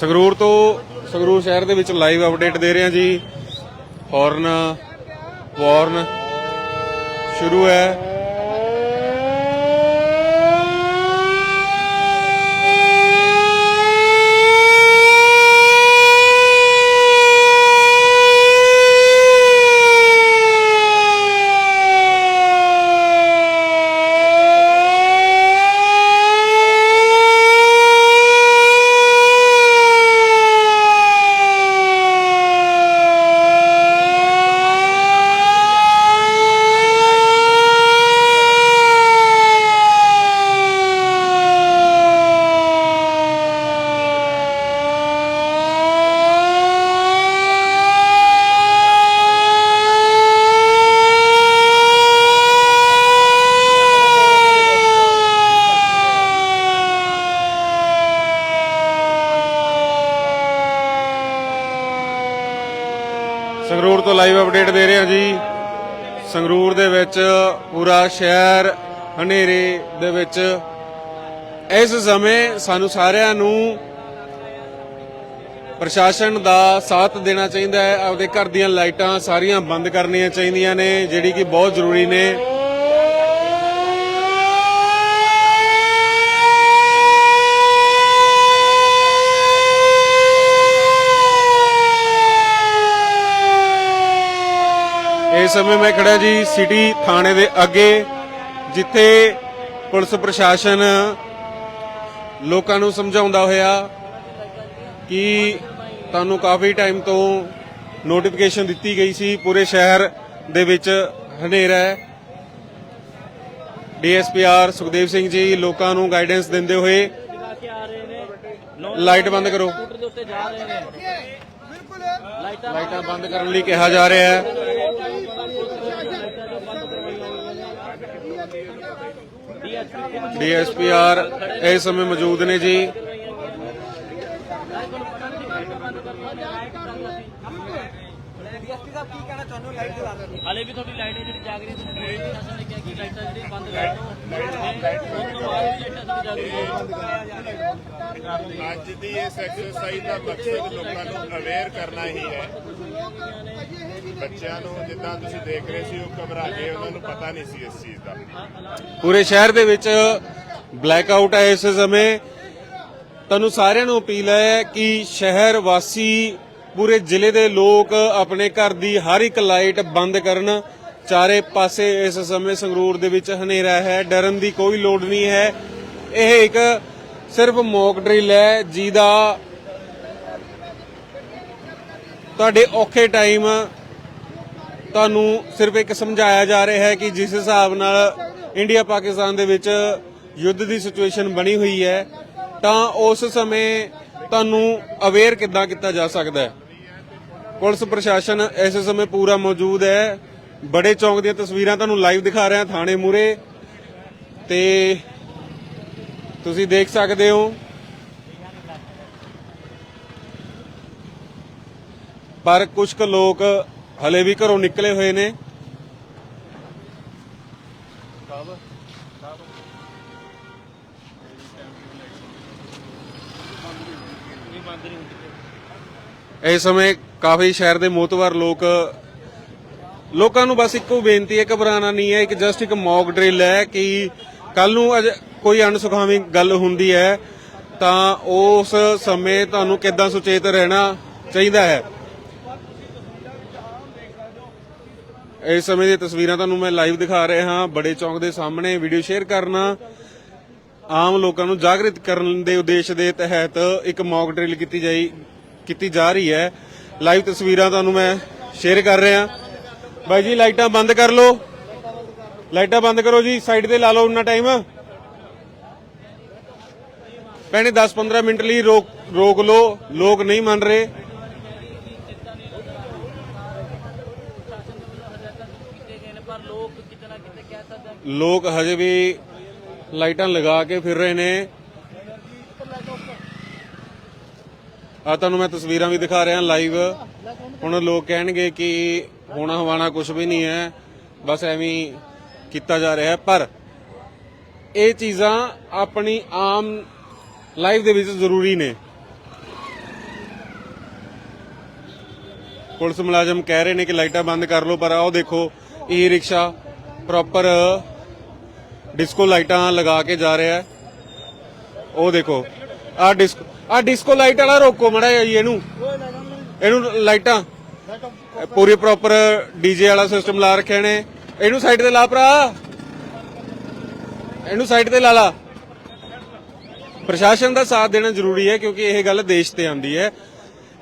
ਸੰਗਰੂਰ ਤੋਂ ਸੰਗਰੂਰ ਸ਼ਹਿਰ ਦੇ ਵਿੱਚ ਲਾਈਵ ਅਪਡੇਟ ਦੇ ਰਹੇ ਹਾਂ ਜੀ। ਹੌਰਨ ਵਾਰਨ ਸ਼ੁਰੂ ਹੈ। ਰਹੇ ਹਾਂ ਜੀ। ਸੰਗਰੂਰ ਦੇ ਵਿੱਚ ਪੂਰਾ ਸ਼ਹਿਰ, ਹਨੇਰੇ ਦੇ ਵਿੱਚ। ਇਸ ਸਮੇਂ ਸਾਨੂੰ ਸਾਰਿਆਂ ਨੂੰ ਪ੍ਰਸ਼ਾਸਨ ਦਾ ਸਾਥ ਦੇਣਾ ਚਾਹੀਦਾ ਹੈ। ਆਪਦੇ ਘਰ ਦੀਆਂ ਲਾਈਟਾਂ ਸਾਰੀਆਂ ਬੰਦ ਕਰਨੀਆਂ ਚਾਹੀਦੀਆਂ ਨੇ, ਜਿਹੜੀ ਕਿ ਬਹੁਤ ਜ਼ਰੂਰੀ ਨੇ। ਇਸ ਸਮੇਂ ਮੈਂ ਖੜਾ ਜੀ ਸਿਟੀ ਥਾਣੇ ਦੇ ਅੱਗੇ ਜਿੱਥੇ ਪੁਲਿਸ ਪ੍ਰਸ਼ਾਸਨ ਲੋਕਾਂ ਨੂੰ ਸਮਝਾਉਂਦਾ ਹੋਇਆ ਕਿ ਤੁਹਾਨੂੰ ਕਾਫੀ ਟਾਈਮ ਤੋਂ ਨੋਟੀਫਿਕੇਸ਼ਨ ਦਿੱਤੀ ਗਈ ਸੀ ਪੂਰੇ ਸ਼ਹਿਰ ਦੇ ਵਿੱਚ ਹਨੇਰਾ ਹੈ। ਡੀਐਸਪੀਆਰ ਸੁਖਦੇਵ ਸਿੰਘ ਜੀ ਲੋਕਾਂ ਨੂੰ ਗਾਈਡੈਂਸ ਦਿੰਦੇ ਹੋਏ ਲਾਈਟ ਬੰਦ ਕਰੋ। ਸਕੂਟਰ ਦੇ ਉੱਤੇ ਜਾ ਰਹੇ ਨੇ। ਲਾਈਟਾਂ ਲਾਈਟਾਂ ਬੰਦ ਕਰਨ ਲਈ ਕਿਹਾ ਜਾ ਰਿਹਾ ਹੈ। ਡੀਐਸਪੀਆਰ ਇਸ ਸਮੇਂ ਮੌਜੂਦ ਨੇ ਜੀ। ਹਲੇ ਵੀ ਤੁਹਾਡੀ ਲਾਈਟ ਜਿਹੜੀ ਜਾਗ ਰਹੀ ਸੀ ਡਿਊਟੀ ਪ੍ਰਸ਼ਾਸਨ ਨੇ ਕਿਹਾ ਕਿ ਲਾਈਟਾਂ ਜਿਹੜੀ ਬੰਦ ਕਰ ਦਿਓ ਉਸ ਤੋਂ ਬਾਅਦ ਵੀ ਲਾਈਟਾਂ ਸਾਡੀ ਜਾਗ ਰਹੀਆਂ ਅੱਜ ਦੀ ਇਸ ਐਕਸਰਸਾਈਜ਼ ਦਾ ਮਕਸਦ ਲੋਕਾਂ ਨੂੰ ਅਵੇਅਰ ਕਰਨਾ ਹੀ ਹੈ। ਬੱਚਿਆਂ ਨੂੰ ਜਿੱਦਾਂ ਤੁਸੀਂ ਦੇਖ ਰਹੇ ਸੀ, ਉਹ ਘਬਰਾ ਗਏ, ਉਹਨਾਂ ਨੂੰ ਪਤਾ ਨਹੀਂ ਸੀ ਇਸ ਚੀਜ਼ ਦਾ। ਪੂਰੇ ਸ਼ਹਿਰ ਦੇ ਵਿੱਚ ਬਲੈਕ ਆਊਟ ਹੈ ਇਸ ਸਮੇਂ। ਤੁਹਾਨੂੰ ਸਾਰਿਆਂ ਨੂੰ ਅਪੀਲ ਹੈ ਕਿ ਸ਼ਹਿਰ ਵਾਸੀ, ਪੂਰੇ ਜ਼ਿਲ੍ਹੇ ਦੇ ਲੋਕ ਆਪਣੇ ਘਰ ਦੀ ਹਰ ਇੱਕ ਲਾਈਟ ਬੰਦ ਕਰਨ। ਚਾਰੇ ਪਾਸੇ ਇਸ ਸਮੇਂ ਸੰਗਰੂਰ ਦੇ ਵਿੱਚ ਹਨੇਰਾ ਹੈ, ਡਰਨ ਦੀ ਕੋਈ ਲੋੜ ਨਹੀਂ ਹੈ। ਇਹ ਇੱਕ ਸਿਰਫ ਮੌਕ ਡਰਿਲ ਹੈ, ਜਿਹਦਾ ਤੁਹਾਡੇ ਔਖੇ ਟਾਈਮ ਤੁਹਾਨੂੰ ਸਿਰਫ ਇੱਕ ਸਮਝਾਇਆ ਜਾ ਰਿਹਾ ਹੈ ਕਿ ਜਿਸ ਹਿਸਾਬ ਨਾਲ ਇੰਡੀਆ ਪਾਕਿਸਤਾਨ ਦੇ ਵਿੱਚ ਯੁੱਧ ਦੀ ਸਿਚੁਏਸ਼ਨ ਬਣੀ ਹੋਈ ਹੈ, ਤਾਂ ਉਸ ਸਮੇਂ ਤੁਹਾਨੂੰ ਅਵੇਅਰ ਕਿੱਦਾਂ ਕੀਤਾ ਜਾ ਸਕਦਾ ਹੈ? ਪੁਲਿਸ ਪ੍ਰਸ਼ਾਸਨ ਇਸ ਸਮੇਂ ਪੂਰਾ ਮੌਜੂਦ ਹੈ। ਬੜੇ ਚੌਂਕ ਦੀਆਂ ਤਸਵੀਰਾਂ ਤੁਹਾਨੂੰ ਲਾਈਵ ਦਿਖਾ ਰਿਹਾ, ਥਾਣੇ ਮੂਰੇ ਤੇ ਤੁਸੀਂ ਦੇਖ ਸਕਦੇ ਹੋ। ਪਰ ਕੁਝ ਕੁ ਲੋਕ ਹਲੇ ਵੀ ਘਰੋਂ ਨਿਕਲੇ ਹੋਏ ਨੇ। ਇਸ ਸਮੇਂ ਕਾਫੀ ਸ਼ਹਿਰ ਦੇ ਮੋਤਵਰ ਲੋਕ, ਲੋਕਾਂ ਨੂੰ ਬਸ ਇੱਕੋ ਬੇਨਤੀ ਹੈ ਘਬਰਾਣਾ ਨਹੀਂ ਹੈ। ਇੱਕ ਜਸਟ ਇੱਕ ਮੌਕ ਡਰਿਲ ਹੈ ਕਿ ਕੱਲ ਨੂੰ ਅਜ ਕੋਈ ਅਣਸੁਖਾਵੀ ਗੱਲ ਹੁੰਦੀ ਹੈ, ਤਾਂ ਉਸ ਸਮੇਂ ਤੁਹਾਨੂੰ ਕਿੱਦਾਂ ਸੁਚੇਤ ਰਹਿਣਾ ਚਾਹੀਦਾ ਹੈ। ਇਸ ਸਮੇਂ ਦੀਆਂ ਤਸਵੀਰਾਂ ਤੁਹਾਨੂੰ ਮੈਂ ਲਾਈਵ ਦਿਖਾ ਰਿਹਾ ਹਾਂ। ਬੜੇ ਚੌਂਕ ਦੇ ਸਾਹਮਣੇ ਵੀਡੀਓ ਸ਼ੇਅਰ ਕਰਨਾ। ਆਮ ਲੋਕਾਂ ਨੂੰ ਜਾਗਰਿਤ ਕਰਨ ਦੇ ਉਦੇਸ਼ ਦੇ ਤਹਿਤ ਇੱਕ ਮੌਕ ਡਰਿਲ ਕੀਤੀ ਜਾਈ ਕੀਤੀ ਜਾ ਰਹੀ ਹੈ। ਲਾਈਵ ਤਸਵੀਰਾਂ ਤੁਹਾਨੂੰ ਮੈਂ ਸ਼ੇਅਰ ਕਰ ਰਿਹਾ। ਬਾਈ ਜੀ, ਲਾਈਟਾਂ ਬੰਦ ਕਰ ਲਓ। ਲਾਈਟਾਂ ਬੰਦ ਕਰੋ ਜੀ ਸਾਈਡ ਤੇ ਲਾ ਲਓ ਉਨਾ ਟਾਈਮ ਭੈਣੇ 10-15 ਮਿੰਟ ਲਈ ਰੋਕ ਰੋਕ ਲਓ। ਲੋਕ ਨਹੀਂ ਮੰਨ ਰਹੇ ਕੀਤੇ ਗਏ ਨੇ ਪਰ ਲੋਕ ਕਿਤੇ ਨਾ ਕਿਤੇ ਕਹਿ ਸਕਦੇ ਆ ਲੋਕ ਹਜੇ ਵੀ ਲਾਈਟਾਂ ਲਗਾ ਕੇ ਫਿਰ ਰਹੇ ਨੇ। ਆ ਤੁਹਾਨੂੰ ਮੈਂ ਤਸਵੀਰਾਂ ਵੀ ਦਿਖਾ ਰਿਹਾ ਲਾਈਵ। ਹੁਣ ਲੋਕ ਕਹਿਣਗੇ ਕਿ ਹੋਣਾ ਹਵਾਣਾ ਕੁਝ ਵੀ ਨਹੀਂ ਹੈ। ਬਸ ਐਵੇਂ ਕੀਤਾ ਜਾ ਰਿਹਾ ਪਰ ਇਹ ਚੀਜ਼ਾਂ ਆਪਣੀ ਆਮ ਲਾਈਫ ਦੇ ਵਿੱਚ ਜ਼ਰੂਰੀ ਨੇ। ਪੁਲਿਸ ਮੁਲਾਜ਼ਮ ਕਹਿ ਰਹੇ ਨੇ ਕਿ ਲਾਈਟਾਂ ਬੰਦ ਕਰ ਲਓ, ਪਰ ਆਓ ਦੇਖੋ ਈ ਰਿਕਸ਼ਾ ਪ੍ਰੋਪਰ ਡਿਸਕੋ ਲਾਈਟਾਂ ਲਗਾ ਕੇ ਜਾ ਰਿਹਾ ਉਹ ਦੇਖੋ, ਆ ਡਿਸਕੋ ਆ ਡਿਸਕੋ ਲਾਈਟ ਵਾਲਾ ਰੋਕੋ ਮੜਾ ਜੀ ਇਹਨੂੰ। ਇਹਨੂੰ ਲਾਈਟਾਂ, ਪੂਰੀ ਪ੍ਰੋਪਰ ਡੀਜੇ ਵਾਲਾ ਸਿਸਟਮ ਲਾ ਰੱਖੇ ਨੇ ਇਹਨੂੰ ਸਾਈਡ ਤੇ ਲਾ ਭਰਾ। ਇਹਨੂੰ ਸਾਈਡ ਤੇ ਲਾ ਲਾ। ਪ੍ਰਸ਼ਾਸਨ ਦਾ ਸਾਥ ਦੇਣਾ ਜ਼ਰੂਰੀ ਹੈ ਕਿਉਂਕਿ ਇਹ ਗੱਲ ਦੇਸ਼ ਤੇ ਆਉਂਦੀ ਹੈ।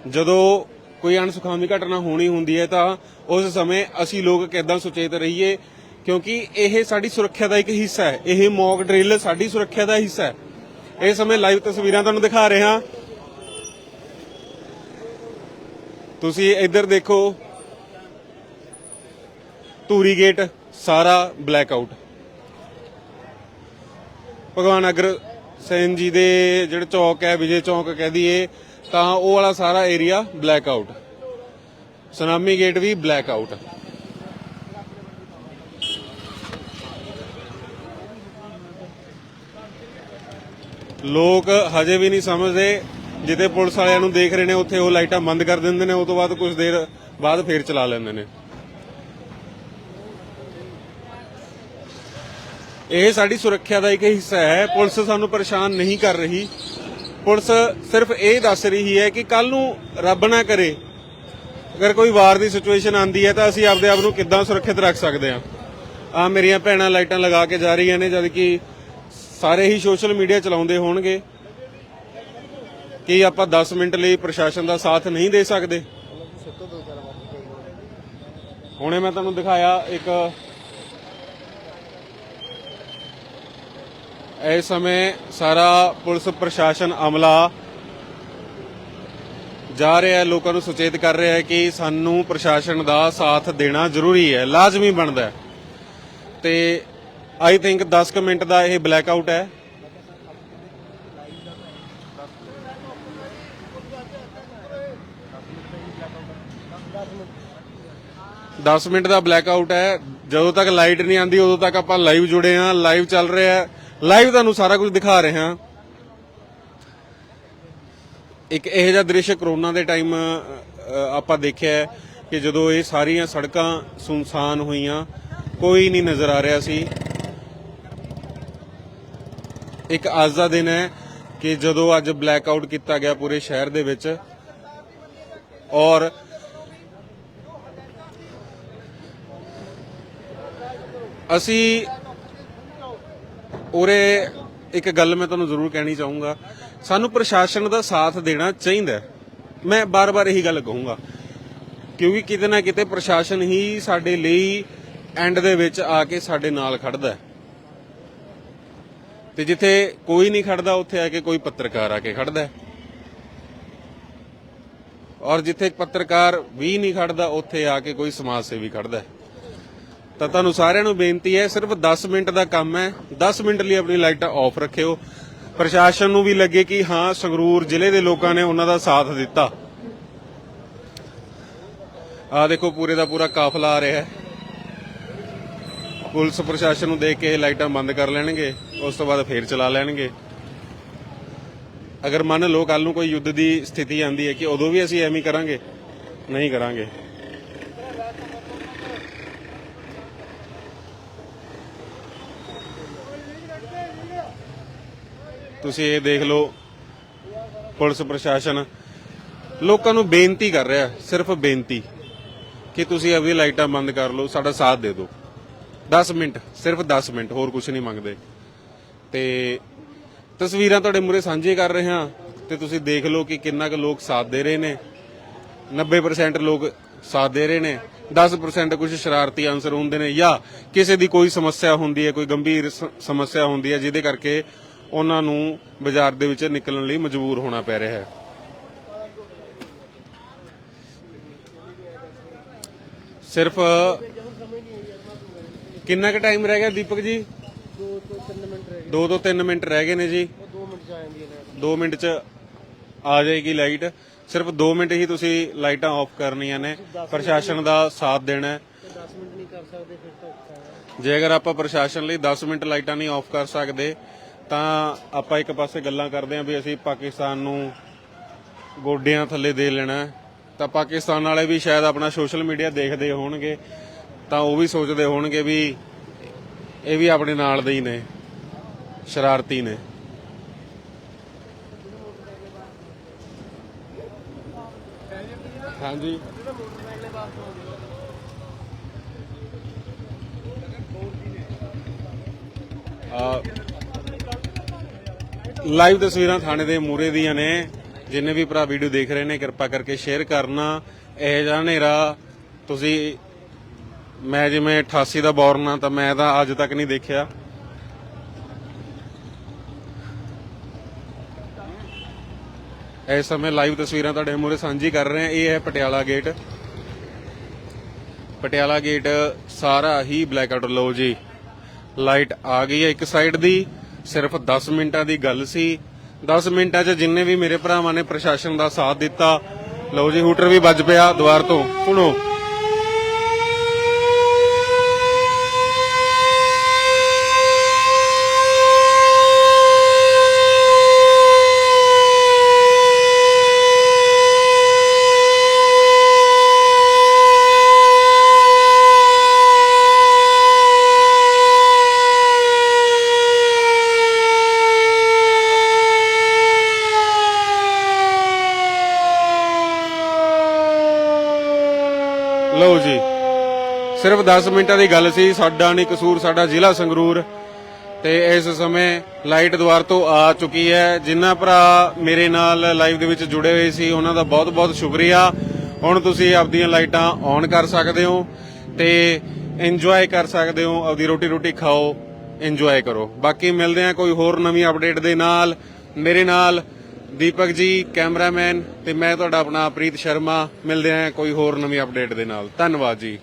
ਜਦੋਂ ਕੋਈ ਅਣਸੁਖਾਵੀ ਘਟਨਾ ਹੋਣੀ ਹੁੰਦੀ ਹੈ ਤਾਂ ਉਸ ਸਮੇਂ ਅਸੀਂ ਲੋਕ ਕਿਦਾਂ ਸੁਚੇਤ ਰਹੀਏ? ਕਿਉਂਕਿ ਇਹ ਸਾਡੀ ਸੁਰੱਖਿਆ ਦਾ ਇੱਕ ਹਿੱਸਾ ਹੈ। ਇਹ ਮੌਕ ਡਰਿਲ ਸਾਡੀ ਸੁਰੱਖਿਆ ਦਾ ਹਿੱਸਾ ਹੈ। ਇਸ ਸਮੇਂ ਲਾਈਵ ਤਸਵੀਰਾਂ ਤੁਹਾਨੂੰ ਦਿਖਾ ਰਹੇ। ਹਾਂ ਤੁਸੀਂ ਇੱਧਰ ਦੇਖੋ। ਧੂਰੀ ਗੇਟ, ਸਾਰਾ ਬਲੈਕ ਆਊਟ ਭਗਵਾਨ ਅਗਰ ਸੈਨ ਜੀ ਦੇ ਜਿਹੜੇ ਚੌਕ ਹੈ, ਵਿਜੇ ਚੌਕ ਕਹਿ ਦਈਏ, ਤਾਂ ਉਹ ਵਾਲਾ ਸਾਰਾ area black out Sunami gate ਵੀ ਬਲੈਕ ਆਊਟ ਲੋਕ ਹਜੇ ਵੀ ਨਹੀਂ ਸਮਝਦੇ। ਜਿੱਥੇ ਪੁਲਿਸ ਵਾਲਿਆਂ ਨੂੰ ਦੇਖ ਰਹੇ ਨੇ, ਉੱਥੇ ਉਹ ਲਾਈਟਾਂ ਬੰਦ ਕਰ ਦਿੰਦੇ ਨੇ ਉਸ ਤੋਂ ਬਾਅਦ ਕੁਝ ਦੇਰ ਬਾਅਦ ਫੇਰ ਚਲਾ ਲੈਂਦੇ ਨੇ। ਇਹ ਸਾਡੀ ਸੁਰੱਖਿਆ ਦਾ ਇੱਕ ਹਿੱਸਾ ਹੈ। ਪੁਲਿਸ ਸਾਨੂੰ ਪਰੇਸ਼ਾਨ ਨਹੀਂ ਕਰ ਰਹੀ। ਪੁਲਿਸ ਸਿਰਫ ਇਹ ਦੱਸ ਰਹੀ ਹੈ ਕਿ ਕੱਲ ਨੂੰ ਰੱਬ ਨਾ ਕਰੇ। ਅਗਰ ਕੋਈ ਵਾਰ ਦੀ ਸਿਚੁਏਸ਼ਨ ਆਂਦੀ ਹੈ ਤਾਂ ਅਸੀਂ ਆਪਦੇ ਆਪ ਨੂੰ ਕਿੱਦਾਂ ਸੁਰੱਖਿਅਤ ਰੱਖ ਸਕਦੇ ਹਾਂ। ਆ ਮੇਰੀਆਂ ਭੈਣਾਂ ਲਾਈਟਾਂ ਲਗਾ ਕੇ ਜਾ ਰਹੀਆਂ ਨੇ, ਜਦ ਕਿ ਸਾਰੇ ਹੀ ਸੋਸ਼ਲ ਮੀਡੀਆ ਚਲਾਉਂਦੇ ਹੋਣਗੇ ਕਿ ਆਪਾਂ 10 ਮਿੰਟ ਲਈ ਪ੍ਰਸ਼ਾਸਨ ਦਾ ਸਾਥ ਨਹੀਂ ਦੇ ਸਕਦੇ? ਹੁਣੇ ਮੈਂ ਤੁਹਾਨੂੰ ਦਿਖਾਇਆ ਇੱਕ ਇਸ ਸਮੇਂ ਸਾਰਾ ਪੁਲਿਸ ਪ੍ਰਸ਼ਾਸਨ ਅਮਲਾ ਜਾ ਰਿਹਾ ਹੈ ਲੋਕਾਂ ਨੂੰ ਸੁਚੇਤ ਕਰ ਰਿਹਾ ਹੈ ਕਿ ਸਾਨੂੰ ਪ੍ਰਸ਼ਾਸਨ ਦਾ ਸਾਥ ਦੇਣਾ ਜ਼ਰੂਰੀ ਹੈ, ਲਾਜ਼ਮੀ ਬਣਦਾ ਹੈ। ਤੇ ਆਈ ਥਿੰਕ 10 ਕੁ ਮਿੰਟ ਦਾ ਇਹ ਬਲੈਕ ਆਊਟ ਹੈ। ਦਸ ਮਿੰਟ ਦਾ ਬਲੈਕ ਆਊਟ ਹੈ। ਜਦੋਂ ਤੱਕ ਲਾਈਟ ਨਹੀਂ ਆਂਦੀ ਉਦੋਂ ਤੱਕ ਆਪਾਂ ਲਾਈਵ ਜੁੜੇ ਹਾਂ ਲਾਈਵ ਚੱਲ ਰਿਹਾ ਹੈ। ਲਾਈਵ ਤੁਹਾਨੂੰ ਸਾਰਾ ਕੁਝ ਦਿਖਾ ਰਹੇ ਹਾਂ। ਇੱਕ ਇਹੋ ਜਿਹਾ ਦ੍ਰਿਸ਼ ਕਰੋਨਾ ਦੇ ਟਾਈਮ ਆਪਾਂ ਦੇਖਿਆ ਕਿ ਜਦੋਂ ਇਹ ਸਾਰੀਆਂ ਸੜਕਾਂ ਸੁਨਸਾਨ ਹੋਈਆਂ, ਕੋਈ ਨਹੀਂ ਨਜ਼ਰ ਆ ਰਿਹਾ ਸੀ। ਇੱਕ ਅੱਜ ਦਾ ਦਿਨ ਹੈ ਕਿ ਜਦੋਂ ਅੱਜ ਬਲੈਕ ਆਊਟ ਕੀਤਾ ਗਿਆ ਪੂਰੇ ਸ਼ਹਿਰ ਦੇ ਵਿੱਚ ਔਰ ਅਸੀਂ ਉਰੇ ਇੱਕ ਗੱਲ ਮੈਂ ਤੁਹਾਨੂੰ ਜ਼ਰੂਰ ਕਹਿਣੀ ਚਾਹੂੰਗਾ, ਸਾਨੂੰ ਪ੍ਰਸ਼ਾਸਨ ਦਾ ਸਾਥ ਦੇਣਾ ਚਾਹੀਦਾ ਮੈਂ ਬਾਰ-ਬਾਰ ਇਹੀ ਗੱਲ ਕਹੂੰਗਾ, ਕਿਉਂਕਿ ਕਿਤੇ ਨਾ ਕਿਤੇ ਪ੍ਰਸ਼ਾਸਨ ਹੀ ਸਾਡੇ ਲਈ ਐਂਡ ਦੇ ਵਿੱਚ ਆ ਕੇ ਸਾਡੇ ਨਾਲ ਖੜਦਾ ਹੈ। ਤੇ ਜਿੱਥੇ ਕੋਈ ਨਹੀਂ ਖੜਦਾ, ਉੱਥੇ ਆ ਕੇ ਕੋਈ ਪੱਤਰਕਾਰ ਆ ਕੇ ਖੜਦਾ ਔਰ ਜਿੱਥੇ ਪੱਤਰਕਾਰ ਵੀ ਨਹੀਂ ਖੜਦਾ, ਉੱਥੇ ਆ ਕੇ ਕੋਈ ਸਮਾਜ ਸੇਵੀ ਖੜਦਾ ਤਾਂ ਤੁਹਾਨੂੰ ਸਾਰਿਆਂ ਨੂੰ ਬੇਨਤੀ ਹੈ, ਸਿਰਫ 10 ਮਿੰਟ ਦਾ ਕੰਮ ਹੈ। 10 ਮਿੰਟ ਲਈ ਆਪਣੀ ਲਾਈਟਾਂ ਆਫ ਰੱਖਿਓ। ਪ੍ਰਸ਼ਾਸਨ ਨੂੰ ਵੀ ਲੱਗੇ ਕਿ ਹਾਂ, ਸੰਗਰੂਰ ਜ਼ਿਲ੍ਹੇ ਦੇ ਲੋਕਾਂ ਨੇ ਉਹਨਾਂ ਦਾ ਸਾਥ ਦਿੱਤਾ। ਆ ਦੇਖੋ, ਪੂਰੇ ਦਾ ਪੂਰਾ ਕਾਫਲਾ ਆ ਰਿਹਾ ਹੈ। ਪੁਲਿਸ ਪ੍ਰਸ਼ਾਸਨ ਨੂੰ ਦੇਖ ਕੇ ਇਹ ਲਾਈਟਾਂ ਬੰਦ ਕਰ ਲੈਣਗੇ। ਉਸ ਤੋਂ ਬਾਅਦ ਫੇਰ ਚਲਾ ਲੈਣਗੇ। ਅਗਰ ਮੰਨ ਲਓ ਕੱਲ ਨੂੰ ਕੋਈ ਯੁੱਧ ਦੀ ਸਥਿਤੀ ਆਂਦੀ ਹੈ ਕਿ ਉਦੋਂ ਵੀ ਅਸੀਂ ਐਵੇਂ ਕਰਾਂਗੇ, ਨਹੀਂ ਕਰਾਂਗੇ। ਤੁਸੀਂ ਇਹ ਦੇਖ ਲਓ, ਪੁਲਿਸ ਪ੍ਰਸ਼ਾਸਨ ਲੋਕਾਂ ਨੂੰ ਬੇਨਤੀ ਕਰ ਰਿਹਾ, ਸਿਰਫ ਬੇਨਤੀ ਕਿ ਤੁਸੀਂ ਆਪਣੀ ਲਾਈਟਾਂ ਬੰਦ ਕਰ ਲਓ, ਸਾਡਾ ਸਾਥ ਦੇ ਦਿਓ। 10 ਮਿੰਟ, ਸਿਰਫ 10 ਮਿੰਟ, ਹੋਰ ਕੁਝ ਨਹੀਂ ਮੰਗਦੇ। ਤੇ ਤਸਵੀਰਾਂ ਤੁਹਾਡੇ ਮੂਰੇ ਸਾਂਝੇ ਕਰ ਰਹੇ ਹਾਂ ਤੇ ਤੁਸੀਂ ਦੇਖ ਲਓ ਕਿ ਕਿੰਨਾ ਕੁ ਲੋਕ ਸਾਥ ਦੇ ਰਹੇ ਨੇ। 90% ਲੋਕ ਸਾਥ ਦੇ ਰਹੇ ਨੇ। 10% ਕੁਝ ਸ਼ਰਾਰਤੀ ਅਨਸਰ ਹੁੰਦੇ ਨੇ ਜਾਂ ਕਿਸੇ ਦੀ ਕੋਈ ਸਮੱਸਿਆ ਹੁੰਦੀ ਹੈ, ਕੋਈ ਗੰਭੀਰ ਸਮੱਸਿਆ ਹੁੰਦੀ ਹੈ, ਜਿਹਦੇ ਕਰਕੇ ਉਹਨਾਂ ਨੂੰ ਬਾਜ਼ਾਰ ਦੇ ਵਿੱਚ ਨਿਕਲਣ ਲਈ ਮਜਬੂਰ ਹੋਣਾ ਪੈ ਰਿਹਾ ਹੈ। ਸਿਰਫ ਕਿੰਨਾ ਕੁ ਟਾਈਮ ਰਹਿ ਗਿਆ ਦੀਪਕ ਜੀ? 2 ਤੋਂ 3 ਮਿੰਟ ਰਹਿ ਗਏ ਨੇ ਜੀ। 2 ਮਿੰਟ ਚ ਆ ਜਾਏਗੀ ਲਾਈਟ। ਸਿਰਫ 2 ਮਿੰਟ ਹੀ ਤੁਸੀਂ ਲਾਈਟਾਂ ਆਫ ਕਰਨੀਆਂ ਨੇ। ਪ੍ਰਸ਼ਾਸਨ ਦਾ ਸਾਥ ਦੇਣਾ ਹੈ। ਜੇ ਅਗਰ ਆਪਾਂ ਪ੍ਰਸ਼ਾਸਨ ਲਈ 10 ਮਿੰਟ ਲਾਈਟਾਂ ਨਹੀਂ ਆਫ ਕਰ ਸਕਦੇ ਤਾਂ ਆਪਾਂ ਇੱਕ ਪਾਸੇ ਗੱਲਾਂ ਕਰਦੇ ਆਂ ਵੀ ਅਸੀਂ ਪਾਕਿਸਤਾਨ ਨੂੰ ਗੋਡਿਆਂ ਥੱਲੇ ਦੇ ਲੈਣਾ ਤਾਂ ਪਾਕਿਸਤਾਨ ਵਾਲੇ ਵੀ ਸ਼ਾਇਦ ਆਪਣਾ ਸੋਸ਼ਲ ਮੀਡੀਆ ਦੇਖਦੇ ਹੋਣਗੇ ਤਾਂ ਉਹ ਵੀ ਸੋਚਦੇ ਹੋਣਗੇ ਵੀ ਇਹ ਵੀ ਆਪਣੇ ਨਾਲ ਦੇ ਹੀ ਨੇ। ਸ਼ਰਾਰਤੀ ਨੇ। ਹਾਂਜੀ। ਲਾਈਵ ਤਸਵੀਰਾਂ ਥਾਣੇ ਦੇ ਮੂਰੇ ਦੀਆਂ ਨੇ। ਜਿੰਨੇ ਵੀ ਭਰਾ ਵੀਡੀਓ ਦੇਖ ਰਹੇ ਨੇ, ਕਿਰਪਾ ਕਰਕੇ ਸ਼ੇਅਰ ਕਰਨਾ। ਇਹ ਜਿਹਾ ਹਨੇਰਾ, ਤੁਸੀਂ ਮੈਂ ਜਿਵੇਂ 88 ਦਾ ਬੌਰਨ ਆ ਤਾਂ ਮੈਂ ਤਾਂ ਅੱਜ ਤੱਕ ਨਹੀਂ ਦੇਖਿਆ। ਇਸ ਸਮੇਂ ਲਾਈਵ ਤਸਵੀਰਾਂ ਤੁਹਾਡੇ ਮੂਰੇ ਸਾਂਝੀ ਕਰ ਰਹੇ ਹਾਂ। ਇਹ ਹੈ ਪਟਿਆਲਾ ਗੇਟ ਪਟਿਆਲਾ ਗੇਟ ਸਾਰਾ ਹੀ ਬਲੈਕ ਆਊਟ ਲਓ ਜੀ ਲਾਈਟ ਆ ਗਈ ਹੈ ਇੱਕ ਸਾਈਡ ਦੀ। ਸਿਰਫ 10 ਮਿੰਟਾਂ ਦੀ ਗੱਲ ਸੀ। 10 ਮਿੰਟਾਂ 'ਚ ਜਿੰਨੇ ਵੀ ਮੇਰੇ ਭਰਾਵਾਂ ਨੇ ਪ੍ਰਸ਼ਾਸਨ ਦਾ ਸਾਥ ਦਿੱਤਾ। ਲਓ ਜੀ, ਹੂਟਰ ਵੀ ਵੱਜ ਪਿਆ। ਦੁਆਰ ਤੋਂ, ਸੁਣੋ। ਸਿਰਫ 10 ਮਿੰਟਾਂ ਦੀ ਗੱਲ ਸੀ, ਸਾਡਾ ਨਹੀਂ ਕਸੂਰ, ਸਾਡਾ ਜ਼ਿਲ੍ਹਾ ਸੰਗਰੂਰ। ਤੇ ਇਸ ਸਮੇਂ ਲਾਈਟ ਦੁਆਰ ਤੋਂ ਆ ਚੁੱਕੀ ਹੈ। ਜਿਨ੍ਹਾਂ ਭਰਾ ਮੇਰੇ ਨਾਲ ਲਾਈਵ ਦੇ ਵਿੱਚ ਜੁੜੇ ਹੋਏ ਸੀ, ਉਹਨਾਂ ਦਾ ਬਹੁਤ-ਬਹੁਤ ਸ਼ੁਕਰੀਆ। ਹੁਣ ਤੁਸੀਂ ਆਪਦੀਆਂ ਲਾਈਟਾਂ ਔਨ ਕਰ ਸਕਦੇ ਹੋ ਤੇ ਇੰਜੋਏ ਕਰ ਸਕਦੇ ਹੋ। ਆਪਦੀ ਰੋਟੀ ਰੋਟੀ ਖਾਓ, ਇੰਜੋਏ ਕਰੋ। ਬਾਕੀ ਮਿਲਦੇ ਆ ਕੋਈ ਹੋਰ ਨਵੀਂ ਅਪਡੇਟ ਦੇ ਨਾਲ। ਮੇਰੇ ਨਾਲ ਦੀਪਕ ਜੀ, ਕੈਮਰਾਮੈਨ ਤੇ ਮੈਂ ਤੁਹਾਡਾ ਆਪਣਾ ਪ੍ਰੀਤ ਸ਼ਰਮਾ। ਮਿਲਦੇ ਆ ਕੋਈ ਹੋਰ ਨਵੀਂ ਅਪਡੇਟ ਦੇ ਨਾਲ। ਧੰਨਵਾਦ ਜੀ।